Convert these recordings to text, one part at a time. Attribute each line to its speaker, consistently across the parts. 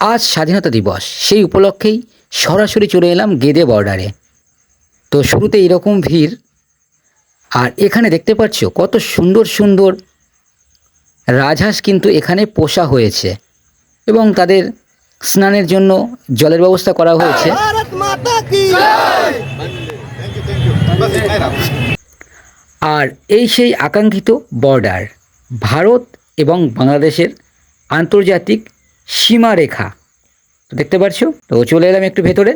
Speaker 1: আজ স্বাধীনতা দিবস। সেই উপলক্ষেই সরাসরি চলে এলাম গেদে বর্ডারে। তো শুরুতে এরকম ভিড় আর এখানে দেখতে পাচ্ছ কত সুন্দর সুন্দর রাজহাঁস কিন্তু এখানে পোষা হয়েছে এবং তাদের স্নানের জন্য জলের ব্যবস্থা করা হয়েছে। আর এই সেই আকাঙ্ক্ষিত বর্ডার ভারত এবং বাংলাদেশের আন্তর্জাতিক সীমারেখা। তো দেখতে পাচ্ছ তো চলে এলাম একটু ভেতরে।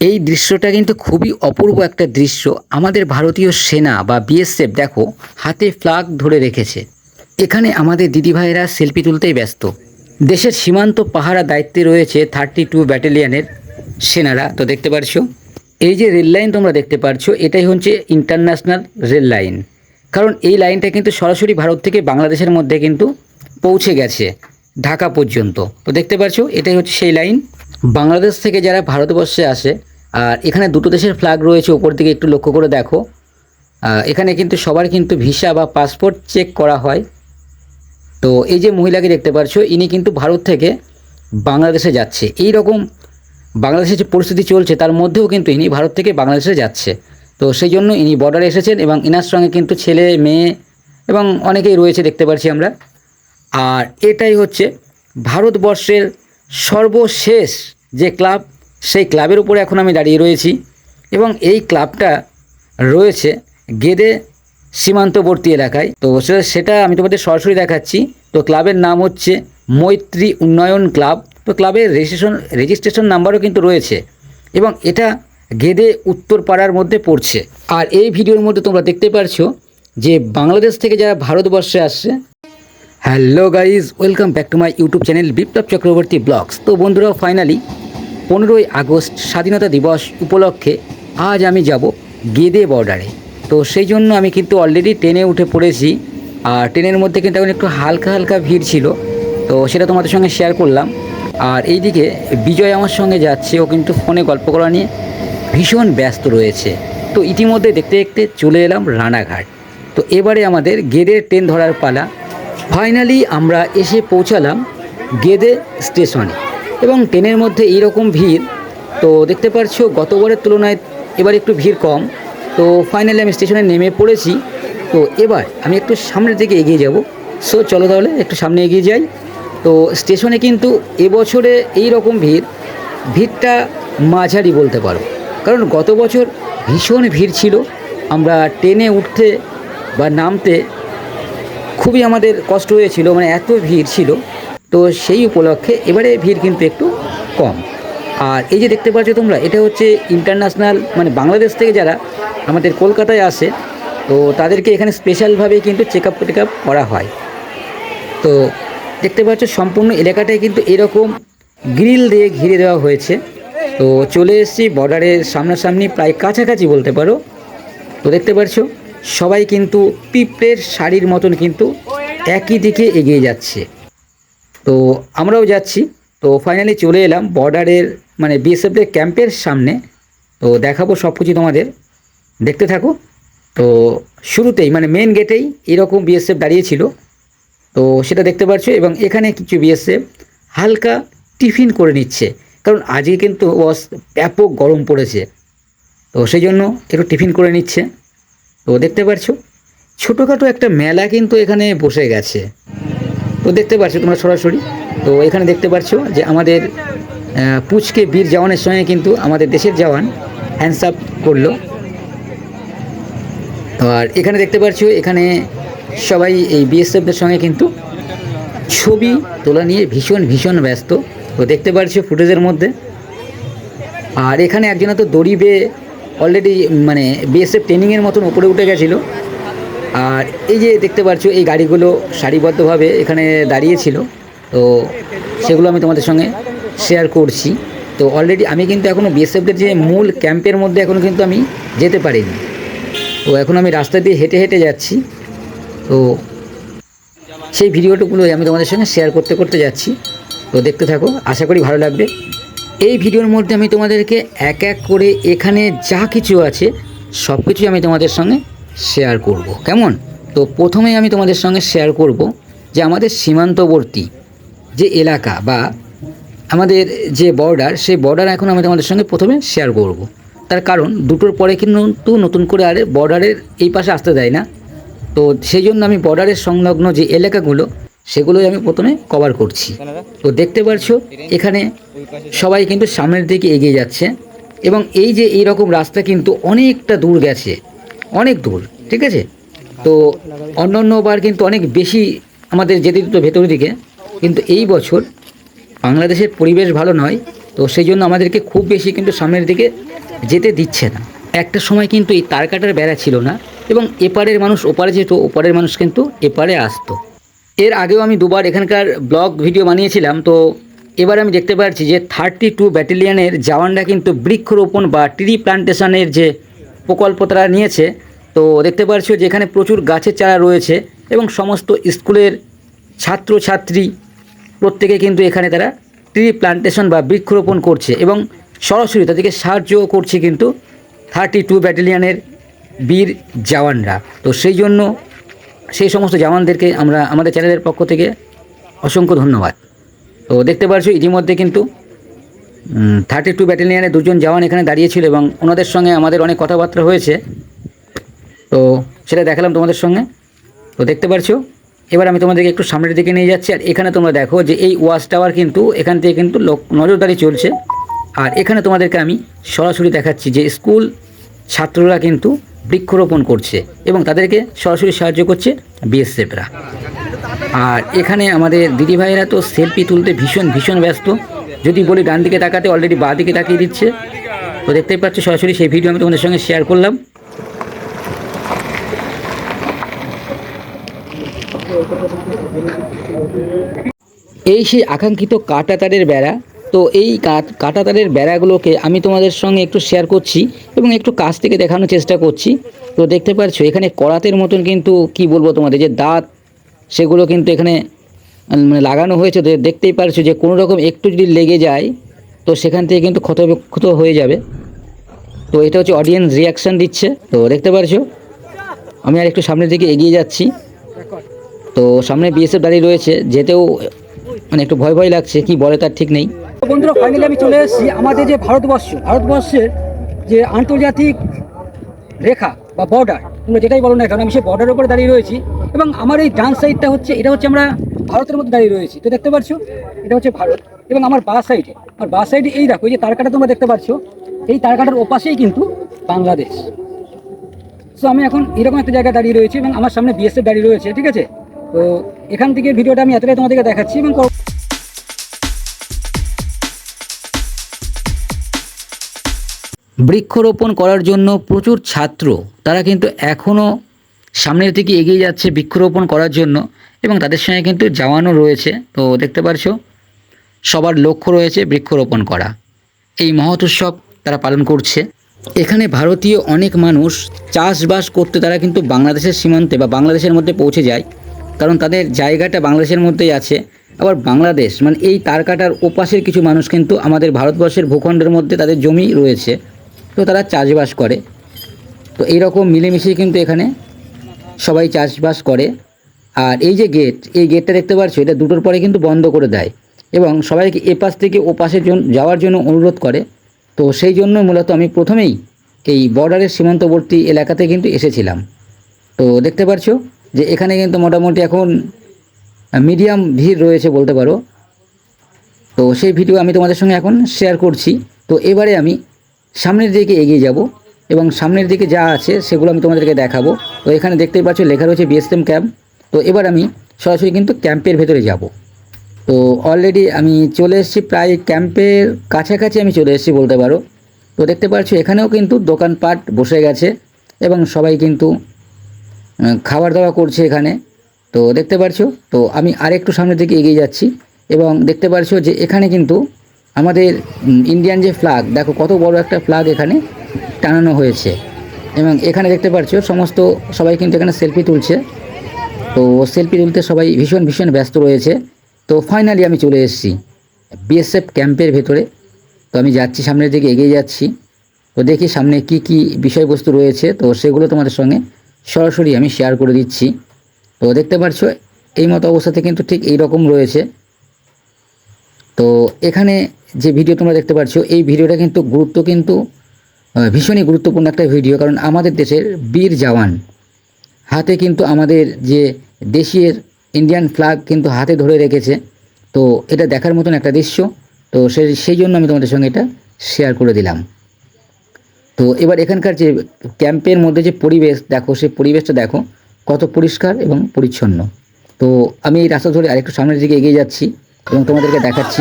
Speaker 1: এই দৃশ্যটা কিন্তু খুবই অপূর্ব একটা দৃশ্য। আমাদের ভারতীয় সেনা বা বিএসএফ, দেখো, হাতে ফ্ল্যাগ ধরে রেখেছে। এখানে আমাদের দিদিভাইয়েরা সেলফি তুলতেই ব্যস্ত। দেশের সীমান্ত পাহারা দায়িত্বে রয়েছে থার্টি টু ব্যাটালিয়নের সেনারা। তো দেখতে পারছ? এই যে রেল লাইন তোমরা দেখতে পারছ, এটাই হচ্ছে ইন্টারন্যাশনাল রেল লাইন। কারণ এই লাইনটা কিন্তু সরাসরি ভারত থেকে বাংলাদেশের মধ্যে কিন্তু পৌঁছে গেছে। ঢাকা পর্যন্ত। তো দেখতে পারছ এটাই হচ্ছে সেই লাইন। বাংলাদেশ থেকে যারা ভারতবর্ষে আসে, আর এখানে দুটো দেশের ফ্ল্যাগ রয়েছে ওপর দিকে একটু লক্ষ্য করে দেখো। এখানে কিন্তু সবার কিন্তু ভিসা বা পাসপোর্ট চেক করা হয়। তো এই যে মহিলাকে দেখতে পাচ্ছ, ইনি কিন্তু ভারত থেকে বাংলাদেশে যাচ্ছে। এই রকম বাংলাদেশে যে পরিস্থিতি চলছে, তার মধ্যেও কিন্তু ইনি ভারত থেকে বাংলাদেশে যাচ্ছে। তো সেই জন্য ইনি বর্ডারে এসেছেন এবং ইনার সঙ্গে কিন্তু ছেলে, মেয়ে এবং অনেকেই রয়েছে, দেখতে পাচ্ছি আমরা। আর এটাই হচ্ছে ভারতবর্ষের সর্বশেষ যে ক্লাব, সেই ক্লাবের উপরে এখন আমি দাঁড়িয়ে রয়েছি এবং এই ক্লাবটা রয়েছে গেদে সীমান্তবর্তী এলাকায়। তো সেটা আমি তোমাদের সরাসরি দেখাচ্ছি। তো ক্লাবের নাম হচ্ছে মৈত্রী উন্নয়ন ক্লাব। তো ক্লাবের রেজিস্ট্রেশন রেজিস্ট্রেশন নাম্বারও কিন্তু রয়েছে এবং এটা গেদে উত্তরপাড়ার মধ্যে পড়ছে। আর এই ভিডিওর মধ্যে তোমরা দেখতে পারছ যে বাংলাদেশ থেকে যারা ভারতবর্ষে আসছে hello guys, welcome back to my YouTube channel Biplab Chakraborty blogs. তো বন্ধুরা, ফাইনালি পনেরোই আগস্ট স্বাধীনতা দিবস উপলক্ষে আজ আমি যাব গেদে বর্ডারে। তো সেই জন্য আমি কিন্তু অলরেডি ট্রেনে উঠে পড়েছি, আর ট্রেনের মধ্যে কিন্তু এখন একটু হালকা হালকা ভিড় ছিল, তো সেটা তোমাদের সঙ্গে শেয়ার করলাম। আর এইদিকে বিজয় আমার সঙ্গে যাচ্ছে, ও কিন্তু ফোনে গল্প করা নিয়ে ভীষণ ব্যস্ত রয়েছে। তো ইতিমধ্যে দেখতে দেখতে চলে এলাম রানাঘাট। তো এবারে আমাদের গেদের ট্রেন ধরার পালা ফাইনালি আমরা এসে পৌঁছালাম গেদে স্টেশনে। এবং ট্রেনের মধ্যে এইরকম ভিড়, তো দেখতে পারছ গতবারের তুলনায় এবার একটু ভিড় কম। তো ফাইনালি আমি স্টেশনে নেমে পড়েছি। তো এবার আমি একটু সামনের দিকে এগিয়ে যাব। সো চলো তাহলে একটু সামনে এগিয়ে যাই। তো স্টেশনে কিন্তু এবছরে এই রকম ভিড়, ভিড়টা মাঝারি বলতে পারো। কারণ গত বছর ভীষণ ভিড় ছিল। আমরা ট্রেনে উঠতে বা নামতে খুবই আমাদের কষ্ট হয়েছিল মানে এত ভিড় ছিল। তো সেই উপলক্ষে এবারে ভিড় কিন্তু একটু কম। আর এই যে দেখতে পাচ্ছ তোমরা, এটা হচ্ছে ইন্টারন্যাশনাল মানে বাংলাদেশ থেকে যারা আমাদের কলকাতায় আসে, তো তাদেরকে এখানে স্পেশালভাবে কিন্তু চেক আপ টেক আপ করা হয়। তো দেখতে পাচ্ছ সম্পূর্ণ এলাকাটায় কিন্তু এরকম গ্রিল দিয়ে ঘিরে দেওয়া হয়েছে। তো চলে এসেছি বর্ডারের সামনাসামনি, প্রায় কাছাকাছি বলতে পারো। তো দেখতে পাচ্ছ সবাই কিন্তু পিঁপড়ের শাড়ির মতন কিন্তু একই দিকে এগিয়ে যাচ্ছে। তো আমরাও যাচ্ছি। তো ফাইনালি চলে এলাম বর্ডারের মানে বিএসএফের ক্যাম্পের সামনে। তো দেখাবো সব কিছু তোমাদের। দেখতে থাকো। তো শুরুতেই মানে মেন গেটেই এরকম বিএসএফ দাঁড়িয়েছিল তো সেটা দেখতে পাচ্ছ এবং এখানে কিছু বিএসএফ হালকা টিফিন করে নিচ্ছে। কারণ আজকে কিন্তু ব্যাপক গরম পড়েছে। তো সেই জন্য একটু টিফিন করে নিচ্ছে। তো দেখতে পাচ্ছ ছোটোখাটো একটা মেলা কিন্তু এখানে বসে গেছে। তো দেখতে পাচ্ছ তোমরা সরাসরি? তো এখানে দেখতে পাচ্ছ যে আমাদের পুচকে বীর জওয়ানের সঙ্গে কিন্তু আমাদের দেশের জওয়ান হ্যান্ডস আপ করল। আর এখানে দেখতে পাচ্ছ এখানে সবাই এই বিএসএফদের সঙ্গে কিন্তু ছবি তোলা নিয়ে ভীষণ ভীষণ ব্যস্ত। তো দেখতে পাচ্ছ ফুটেজের মধ্যে। আর এখানে একজনে তো দড়ি বেয়ে অলরেডি মানে বিএসএফ ট্রেনিংয়ের মতন উপরে উঠে গেছিল। আর এই যে দেখতে পাচ্ছ, এই গাড়িগুলো সারিবদ্ধভাবে এখানে দাঁড়িয়েছিল তো সেগুলো আমি তোমাদের সঙ্গে শেয়ার করছি। তো অলরেডি আমি কিন্তু এখনও বিএসএফদের যে মূল ক্যাম্পের মধ্যে এখনও কিন্তু আমি যেতে পারিনি। তো এখন আমি রাস্তা দিয়ে হেঁটে হেঁটে যাচ্ছি। তো সেই ভিডিওটুকুলোই আমি তোমাদের সঙ্গে শেয়ার করতে করতে যাচ্ছি। তো দেখতে থাকো, আশা করি ভালো লাগবে। এই ভিডিওর মধ্যে আমি তোমাদেরকে এক এক করে এখানে যা কিছু আছে, সব কিছুই আমি তোমাদের সঙ্গে শেয়ার করব। কেমন? তো প্রথমেই আমি তোমাদের সঙ্গে শেয়ার করব যে আমাদের সীমান্তবর্তী যে এলাকা বা আমাদের যে বর্ডার সেই বর্ডার এখন আমি তোমাদের সঙ্গে প্রথমে শেয়ার করব। তার কারণ দুটোর পরে কিন্তু নতুন করে আরে বর্ডারের এই পাশে আসতে দেয় না। তো সেই জন্য আমি বর্ডারের সংলগ্ন যে এলাকাগুলো সেগুলোই আমি প্রথমে কভার করছি। তো দেখতে পারছ এখানে সবাই কিন্তু সামনের দিকে এগিয়ে যাচ্ছে এবং এই যে এই রকম রাস্তা কিন্তু অনেকটা দূর গেছে, অনেক দূর, ঠিক আছে? তো অন্য অন্যবার কিন্তু অনেক বেশি আমাদের যেতে দিত ভেতরের দিকে, কিন্তু এই বছর বাংলাদেশের পরিবেশ ভালো নয়, তো সেই জন্য আমাদেরকে খুব বেশি কিন্তু সামনের দিকে যেতে দিচ্ছে না। একটা সময় কিন্তু এই তারকাটার বেড়া ছিল না এবং এপারের মানুষ ওপারে যেত, ওপারের মানুষ কিন্তু এপারে আসতো। এর আগেও আমি দুবার এখানকার ব্লগ ভিডিও বানিয়েছিলাম, তো এবার আমি দেখতে পাচ্ছি যে থার্টি টু ব্যাটালিয়নের জওয়ানরা কিন্তু বৃক্ষরোপণ বা ট্রি প্লান্টেশনের যে প্রকল্প তারা নিয়েছে, তো দেখতে পাচ্ছ যে এখানে প্রচুর গাছের চারা রয়েছে এবং সমস্ত স্কুলের ছাত্রছাত্রী প্রত্যেকে কিন্তু এখানে তারা ট্রি প্লান্টেশন বা বৃক্ষরোপণ করছে এবং সরাসরি তাদেরকে সাহায্যও করছে কিন্তু থার্টি টু ব্যাটালিয়নের বীর জওয়ানরা। তো সেই জন্য সেই সমস্ত জওয়ানদেরকে আমরা আমাদের চ্যানেলের পক্ষ থেকে অসংখ্য ধন্যবাদ। তো দেখতে পাচ্ছ ইতিমধ্যে কিন্তু থার্টি টু ব্যাটালিয়নের দুজন জওয়ান এখানে দাঁড়িয়েছিল এবং ওনাদের সঙ্গে আমাদের অনেক কথাবার্তা হয়েছে। তো সেটা দেখালাম তোমাদের সঙ্গে। তো দেখতে পারছ, এবার আমি তোমাদেরকে একটু সামনের দিকে নিয়ে যাচ্ছি, আর এখানে তোমরা দেখো যে এই ওয়াচ টাওয়ার কিন্তু, এখান থেকে কিন্তু লোক নজরদারি চলছে। আর এখানে তোমাদেরকে আমি সরাসরি দেখাচ্ছি যে স্কুল ছাত্ররা কিন্তু বৃক্ষরোপণ করছে এবং তাদেরকে সরাসরি সাহায্য করছে বিএসএফরা। আর এখানে আমাদের দিদিভাইয়েরা তো সেলফি তুলতে ভীষণ ভীষণ ব্যস্ত। যদি বলি ডান দিকে তাকাতে অলরেডি বাঁ দিকে তাকিয়ে দিচ্ছে। তো দেখতেই পাচ্ছ সরাসরি সেই ভিডিও আমি তোমাদের সঙ্গে শেয়ার করলাম। এই সেই আকাঙ্ক্ষিত কাটা তারের বেড়া তো এই কাট- তারের বেড়াগুলোকে আমি তোমাদের সঙ্গে একটু শেয়ার করছি এবং একটু কাছ থেকে দেখানোর চেষ্টা করছি। তো দেখতে পাচ্ছ এখানে করাতের মতন কিন্তু কি বলব তোমাদের, যে দাঁত, সেগুলো কিন্তু এখানে মানে লাগানো হয়েছে। তো দেখতেই পারছ যে কোনো রকম একটু যদি লেগে যায়, তো সেখান থেকে কিন্তু ক্ষতবিক্ষত হয়ে যাবে। তো এটা হচ্ছে অডিয়েন্স রিয়াকশান দিচ্ছে। তো দেখতে পারছ, আমি আর একটু সামনের দিকে এগিয়ে যাচ্ছি। তো সামনে বিএসএফ দাঁড়িয়ে রয়েছে, যেতেও মানে একটু ভয় ভয় লাগছে, কি বলে তার ঠিক নেই।
Speaker 2: বন্ধুরা ফাইনালি আমি চলে এসেছি আমাদের যে ভারতবর্ষ, ভারতবর্ষের যে আন্তর্জাতিক রেখা বা বর্ডার তোমরা যেটাই বলো না কারণ আমি সেই বর্ডারের উপরে দাঁড়িয়ে রয়েছি এবং আমার এই ডান সাইডটা হচ্ছে, এটা হচ্ছে আমরা ভারতের মধ্যে দাঁড়িয়ে রয়েছি। তো দেখতে পাচ্ছ এটা হচ্ছে ভারত এবং আমার বা সাইডে আর বা সাইডে এই দেখো যে তারকাটা তোমরা দেখতে পাচ্ছ এই তারকাটার ওপাশেই কিন্তু বাংলাদেশ। সো আমি এখন এরকম একটা জায়গায় দাঁড়িয়ে রয়েছি এবং আমার সামনে বিএসএফ দাঁড়িয়ে রয়েছে, ঠিক আছে? তো এখান থেকে ভিডিওটা আমি এতটাই তোমাদেরকে দেখাচ্ছি এবং
Speaker 1: বৃক্ষরোপণ করার জন্য প্রচুর ছাত্র, তারা কিন্তু এখনও সামনের দিকে এগিয়ে যাচ্ছে বৃক্ষরোপণ করার জন্য এবং তাদের সঙ্গে কিন্তু যাওয়ানো রয়েছে। তো দেখতে পারছ, সবার লক্ষ্য রয়েছে বৃক্ষরোপণ করা। এই মহৎ উৎসব তারা পালন করছে। এখানে ভারতীয় অনেক মানুষ চাষবাস করতে তারা কিন্তু বাংলাদেশের সীমান্তে বা বাংলাদেশের মধ্যে পৌঁছে যায়। কারণ তাদের জায়গাটা বাংলাদেশের মধ্যেই আছে। আবার বাংলাদেশ মানে এই তারকাটার ওপাশের কিছু মানুষ কিন্তু আমাদের ভারতবর্ষের ভূখণ্ডের মধ্যে তাদের জমি রয়েছে। তো তারা চাষবাস করে। তো এইরকম মিলেমিশে কিন্তু এখানে সবাই চাষবাস করে। আর এই যে গেট এই গেটটা দেখতে পাচ্ছ, এটা দুটোর পরে কিন্তু বন্ধ করে দেয় এবং সবাইকে এ পাশ থেকে ও জন্য যাওয়ার জন্য অনুরোধ করে। তো সেই জন্য মূলত আমি প্রথমেই এই বর্ডারের সীমান্তবর্তী এলাকাতে কিন্তু এসেছিলাম। তো দেখতে পাচ্ছ যে এখানে কিন্তু মোটামুটি এখন মিডিয়াম ভিড় রয়েছে বলতে পারো। তো সেই ভিডিও আমি তোমাদের সঙ্গে এখন শেয়ার করছি। তো এবারে আমি সামনের দিকে এগিয়ে যাব এবং সামনের দিকে যা আছে সেগুলো আমি তোমাদেরকে দেখাবো। তো এখানে দেখতেই পাচ্ছ লেখা রয়েছে বিএসএম ক্যাম্প তো এবার আমি সরাসরি কিন্তু ক্যাম্পের ভেতরে যাব। তো অলরেডি আমি চলে এসেছি, প্রায় ক্যাম্পের কাছাকাছি আমি চলে এসেছি বলতে পারো। তো দেখতে পাচ্ছ এখানেও কিন্তু দোকানপাট বসে গেছে এবং সবাই কিন্তু খাবার দাওয়া করছে এখানে। তো দেখতে পারছ তো আমি আরেকটু সামনের দিকে এগিয়ে যাচ্ছি এবং দেখতে পারছ যে এখানে কিন্তু আমাদের ইন্ডিয়ান যে ফ্ল্যাগ দেখো কত বড় একটা ফ্ল্যাগ এখানে টানানো হয়েছে। এবং এখানে দেখতে পারছ সমস্ত সবাই কিন্তু এখানে সেলফি তুলছে। তো সেলফি তুলতে সবাই ভীষণ ভীষণ ব্যস্ত রয়েছে। তো ফাইনালি আমি চলে এসেছি বিএসএফ ক্যাম্পের ভেতরে। তো আমি যাচ্ছি, সামনের দিকে এগিয়ে যাচ্ছি। তো দেখি সামনে কি কি বিষয়বস্তু রয়েছে। তো সেগুলো তোমাদের সঙ্গে সরাসরি আমি শেয়ার করে দিচ্ছি। তো দেখতে পাচ্ছ, এই মতো অবস্থাতে কিন্তু ঠিক এই রকম রয়েছে। তো এখানে যে ভিডিও তোমরা দেখতে পাচ্ছ, এই ভিডিওটা কিন্তু গুরুত্ব কিন্তু ভীষণই গুরুত্বপূর্ণ একটা ভিডিও, কারণ আমাদের দেশের বীর জওয়ান হাতে কিন্তু আমাদের যে দেশের ইন্ডিয়ান ফ্ল্যাগ কিন্তু হাতে ধরে রেখেছে। তো এটা দেখার মতন একটা দৃশ্য, তো সেই সেই জন্য আমি তোমাদের সঙ্গে এটা শেয়ার করে দিলাম। তো এবার এখানকার যে ক্যাম্পের মধ্যে যে পরিবেশ, দেখো, সেই পরিবেশটা দেখো, কত পরিষ্কার এবং পরিচ্ছন্ন। তো আমি এই রাস্তা ধরে আরেকটু সামনের দিকে এগিয়ে যাচ্ছি। এবং তোমাদেরকে দেখাচ্ছি।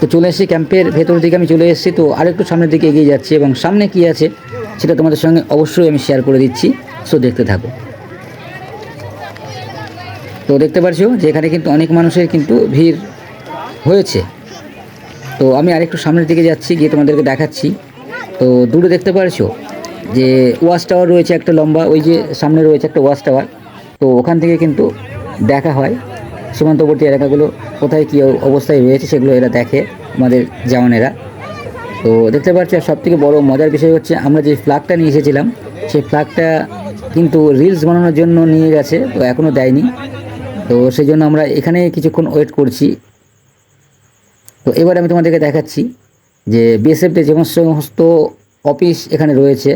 Speaker 1: তো চলে এসেছি ক্যাম্পের ভেতর দিকে, আমি চলে এসেছি। তো আরেকটু সামনের দিকে এগিয়ে যাচ্ছি এবং সামনে কি আছে সেটা তোমাদের সঙ্গে অবশ্যই আমি শেয়ার করে দিচ্ছি। সো দেখতে থাকো। তো দেখতে পারছ যে এখানে কিন্তু অনেক মানুষের কিন্তু ভিড় হয়েছে। তো আমি আরেকটু সামনের দিকে যাচ্ছি, গিয়ে তোমাদেরকে দেখাচ্ছি। তো দূরে দেখতে পারছ যে ওয়াচ টাওয়ার রয়েছে একটা লম্বা, ওই যে সামনে রয়েছে একটা ওয়াচ টাওয়ার। তো ওখান থেকে কিন্তু দেখা হয়। সীমান্তবর্তী এলাকাগুলো কোথায় কী অবস্থায় রয়েছে সেগুলো এরা দেখে আমাদের জওয়ানেরা। তো দেখতে পাচ্ছি, আর সব থেকে বড়ো মজার বিষয় হচ্ছে আমরা যে ফ্ল্যাগটা নিয়ে এসেছিলাম, সেই ফ্ল্যাগটা কিন্তু রিলস বানানোর জন্য নিয়ে গেছে, তো এখনও দেয়নি। তো সেই জন্য আমরা এখানে কিছুক্ষণ ওয়েট করছি। তো এবার আমি তোমাদেরকে দেখাচ্ছি। যে বিএসএফের যে সমস্ত অফিস এখানে রয়েছে,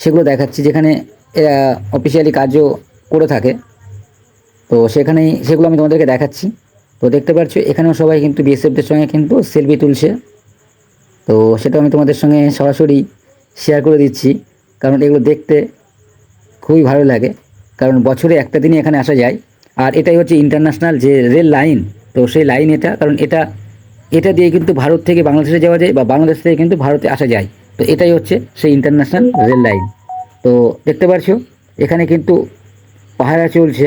Speaker 1: সেগুলো দেখাচ্ছি, যেখানে এরা অফিসিয়ালি কাজও করে থাকে। তো সেখানেই সেগুলো আমি তোমাদেরকে দেখাচ্ছি। তো দেখতে পাচ্ছ, এখানেও সবাই কিন্তু বিএসএফদের সঙ্গে কিন্তু সেলফি তুলছে। তো সেটা আমি তোমাদের সঙ্গে সরাসরি শেয়ার করে দিচ্ছি, কারণ এগুলো দেখতে খুবই ভালো লাগে। কারণ বছরে একটা দিনই এখানে আসা যায়। আর এটাই হচ্ছে ইন্টারন্যাশনাল যে রেল লাইন, তো সেই লাইন এটা, কারণ এটা এটা দিয়ে কিন্তু ভারত থেকে বাংলাদেশে যাওয়া যায় বা বাংলাদেশ থেকে কিন্তু ভারতে আসা যায়। তো এটাই হচ্ছে সেই ইন্টারন্যাশনাল রেল লাইন তো দেখতে পাচ্ছ এখানে কিন্তু পাহারা চলছে।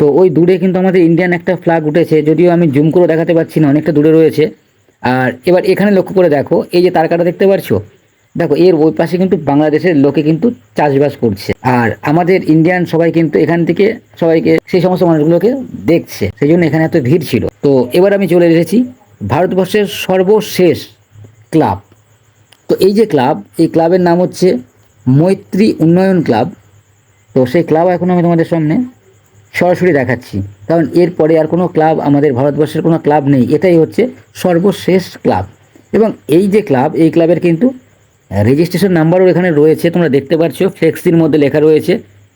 Speaker 1: তো ওই দূরে কিন্তু আমাদের ইন্ডিয়ান একটা ফ্ল্যাগ উঠেছে, যদিও আমি জুম করে দেখাতে পারছি না, অনেকটা দূরে রয়েছে। আর এবার এখানে লক্ষ্য করে দেখো, এই যে তারকাটা দেখতে পারছ? দেখো, এর ওই পাশে কিন্তু বাংলাদেশের লোকে কিন্তু চাষবাস করছে। আর আমাদের ইন্ডিয়ান সবাই কিন্তু এখান থেকে সবাইকে, সেই সমস্ত মানুষগুলোকে দেখছে। সেই জন্য এখানে এত ভিড় ছিল। তো এবার আমি চলে এসেছি ভারতবর্ষের সর্বশেষ ক্লাব। তো এই যে ক্লাব, এই ক্লাবের নাম হচ্ছে মৈত্রী উন্নয়ন ক্লাব। তো সেই ক্লাব এখন আমি তোমাদের সামনে সরাসরি দেখাচ্ছি। কারণ এরপরে আর কোনো ক্লাব আমাদের ভারতবর্ষের কোনো ক্লাব নেই। এটাই হচ্ছে সর্বশেষ ক্লাব। এবং এই যে ক্লাব, এই ক্লাবের কিন্তু রেজিস্ট্রেশন নাম্বারও এখানে রয়েছে, তোমরা দেখতে পাচ্ছ ফ্লেক্সির মধ্যে লেখা রয়েছে,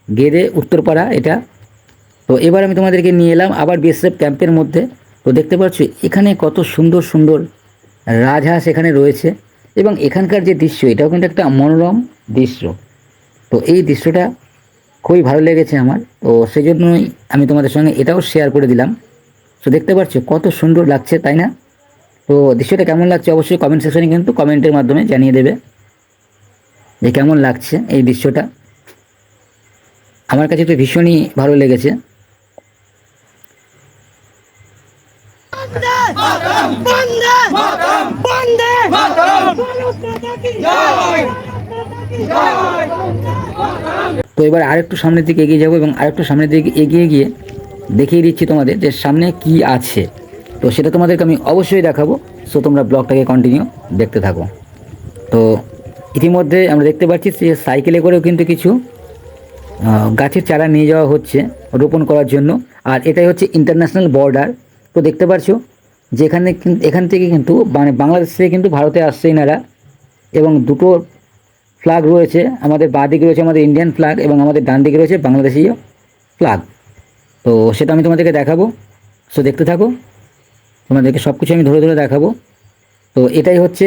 Speaker 1: গেদে উত্তরপাড়া এটা। তো এবার আমি তোমাদেরকে নিয়ে এলাম আবার বিএসএফ ক্যাম্পের মধ্যে। তো দেখতে পাচ্ছ, এখানে কত সুন্দর সুন্দর রাজহাঁস এখানে রয়েছে এবং এখানকার যে দৃশ্য, এটাও কিন্তু একটা মনোরম দৃশ্য। তো এই দৃশ্যটা খুবই ভালো লেগেছে আমার। তো সেই জন্যই আমি তোমাদের সঙ্গে এটাও শেয়ার করে দিলাম। তো দেখতে পাচ্ছ, কত সুন্দর লাগছে, তাই না? তো দৃশ্যটা কেমন লাগছে, অবশ্যই কমেন্ট সেকশনে কিন্তু কমেন্টের মাধ্যমে জানিয়ে দেবে। যে কেমন লাগছে এই দৃশ্যটা? আমার কাছে তো ভীষণই ভালো লেগেছে। তো এবার আরেকটু সামনের দিকে এগিয়ে যাব এবং আরেকটু সামনের দিকে এগিয়ে গিয়ে দেখিয়ে দিচ্ছি তোমাদের যে সামনে কি আছে। তো সেটা তোমাদেরকে আমি অবশ্যই দেখাবো। সো তোমরা ব্লগটাকে কন্টিনিউ দেখতে থাকো। তো ইতিমধ্যে আমরা দেখতে পাচ্ছি যে সাইকেলে করেও কিন্তু কিছু গাছের চারা নিয়ে যাওয়া হচ্ছে রোপণ করার জন্য। আর এটাই হচ্ছে ইন্টারন্যাশনাল বর্ডার তো দেখতে পাচ্ছ, যেখানে এখান থেকে কিন্তু মানে বাংলাদেশ থেকে কিন্তু ভারতে আসছে এনারা। এবং দুটো ফ্ল্যাগ রয়েছে, আমাদের বাঁ দিকে রয়েছে আমাদের ইন্ডিয়ান ফ্ল্যাগ এবং আমাদের ডান দিকে রয়েছে বাংলাদেশীয় ফ্ল্যাগ তো সেটা আমি তোমাদেরকে দেখাবো। সো দেখতে থাকো, তোমাদেরকে সব কিছু আমি ধরে ধরে দেখাবো। তো এটাই হচ্ছে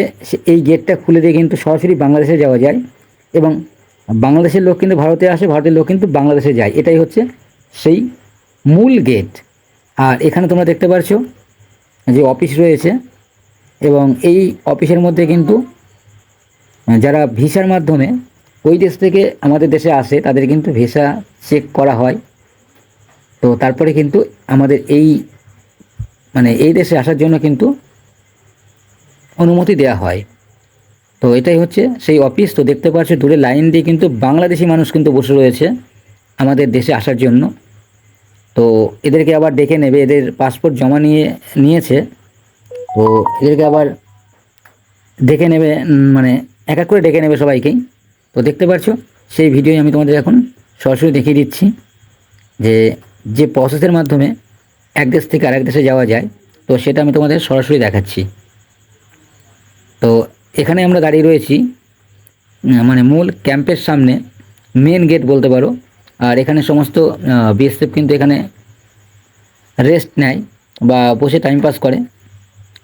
Speaker 1: এই গেটটা খুলে দিয়ে কিন্তু সরাসরি বাংলাদেশে যাওয়া যায় এবং বাংলাদেশের লোক কিন্তু ভারতে আসে, ভারতের লোক কিন্তু বাংলাদেশে যায়। এটাই হচ্ছে সেই মূল গেট আর এখানে তোমরা দেখতে পাচ্ছ যে অফিস রয়েছে এবং এই অফিসের মধ্যে কিন্তু যারা ভিসার মাধ্যমে ওই দেশ থেকে আমাদের দেশে আসে, তাদের কিন্তু ভিসা চেক করা হয়। তো তারপরে কিন্তু আমাদের এই মানে এই দেশে আসার জন্য কিন্তু অনুমতি দেওয়া হয়। তো এটাই হচ্ছে, সেই অফিস তো দেখতে পাচ্ছ দূরে লাইন দিয়ে কিন্তু বাংলাদেশি মানুষ কিন্তু বসে রয়েছে আমাদের দেশে আসার জন্য। তো এদেরকে আবার ডেকে নেবে, এদের পাসপোর্ট জমা নিয়ে, নিয়েছে। তো এদেরকে আবার ডেকে নেবে মানে এক এক করে ডেকে নেবে সবাইকেই। তো দেখতে পাচ্ছো, সেই ভিডিওই আমি তোমাদের এখন সরাসরি দেখিয়ে দিচ্ছি যে যে প্রসেসের মাধ্যমে এক দেশ থেকে আরেক দেশে যাওয়া যায়। তো সেটা আমি তোমাদের সরাসরি দেখাচ্ছি। তো এখানে আমরা দাঁড়িয়ে রয়েছি মানে মূল ক্যাম্পের সামনে মেন গেট বলতে পারো। আর এখানে সমস্ত বিএসএফ কিন্তু এখানে রেস্ট নেয় বা বসে টাইম পাস করে।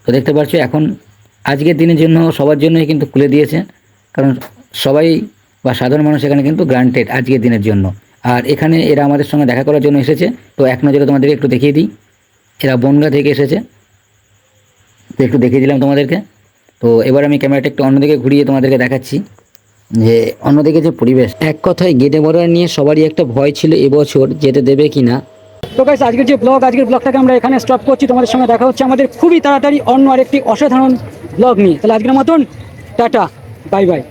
Speaker 1: তো দেখতে পাচ্ছ এখন আজকের দিনের জন্য সবার জন্যই কিন্তু খুলে দিয়েছে, কারণ সবাই বা সাধারণ মানুষ এখানে কিন্তু গ্রান্টেড আজকের দিনের জন্য। আর এখানে এরা আমাদের সঙ্গে দেখা করার জন্য এসেছে। তো এক নজরে তোমাদেরকে একটু দেখিয়ে দিই। এরা বনগা থেকে এসেছে। তো একটু দেখিয়ে দিলাম তোমাদেরকে। তো এবার আমি ক্যামেরাটা একটু অন্যদিকে ঘুরিয়ে তোমাদেরকে দেখাচ্ছি যে অন্যদিকে যে পরিবেশ। এক কথায় গেটে বড়া নিয়ে সবারই একটা ভয় ছিল এবছর, যেতে দেবে কি না
Speaker 2: তো গাইস আজকের যে ব্লগ আজকের ব্লগটাকে আমরা এখানে স্টপ করছি। তোমাদের সঙ্গে দেখা হচ্ছে আমাদের খুবই তাড়াতাড়ি অন্য আরেকটি অসাধারণ ব্লগ নিয়ে। তাহলে আজকের মতন, টাটা বাই বাই